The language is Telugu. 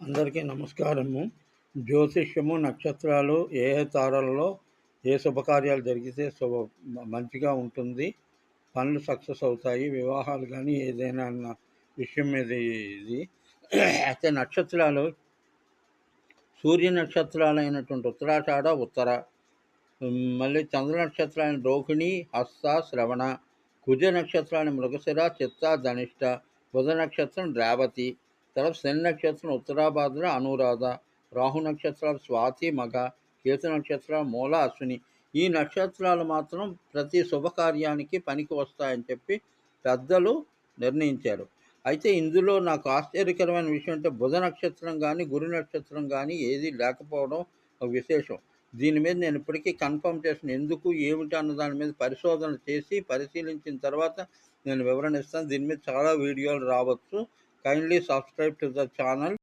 అందరికీ నమస్కారము. జ్యోతిష్యము నక్షత్రాలు ఏ ఏ తారల్లో ఏ శుభకార్యాలు జరిగితే శుభ మంచిగా ఉంటుంది. పనులు సక్సెస్ అవుతాయి. వివాహాలు కానీ ఏదైనా అన్న విషయం మీద ఇది. అయితే నక్షత్రాలు సూర్య నక్షత్రాలైనటువంటి ఉత్తరాషాఢ ఉత్తర మళ్ళీ చంద్ర నక్షత్రాలైన రోహిణి హస్త శ్రవణ కుజ నక్షత్రాన్ని మృగశిర చిత్త ధనిష్ట బుధ నక్షత్రం రేవతి తర్వాత శని నక్షత్రం ఉత్తరాభాద్ర అనురాధ రాహు నక్షత్రాలు స్వాతి మగ కేతు నక్షత్రాలు మూల అశ్విని. ఈ నక్షత్రాలు మాత్రం ప్రతి శుభకార్యానికి పనికి వస్తాయని చెప్పి పెద్దలు నిర్ణయించారు. అయితే ఇందులో నాకు ఆశ్చర్యకరమైన విషయం అంటే బుధ నక్షత్రం కానీ గురు నక్షత్రం కానీ ఏది లేకపోవడం ఒక విశేషం. దీని మీద నేను ఇప్పటికీ కన్ఫర్మ్ చేసిన ఎందుకు ఏమిటి అన్న దాని మీద పరిశోధన చేసి పరిశీలించిన తర్వాత నేను వివరణ ఇస్తాను. దీని మీద చాలా వీడియోలు రావచ్చు. Kindly subscribe to the channel.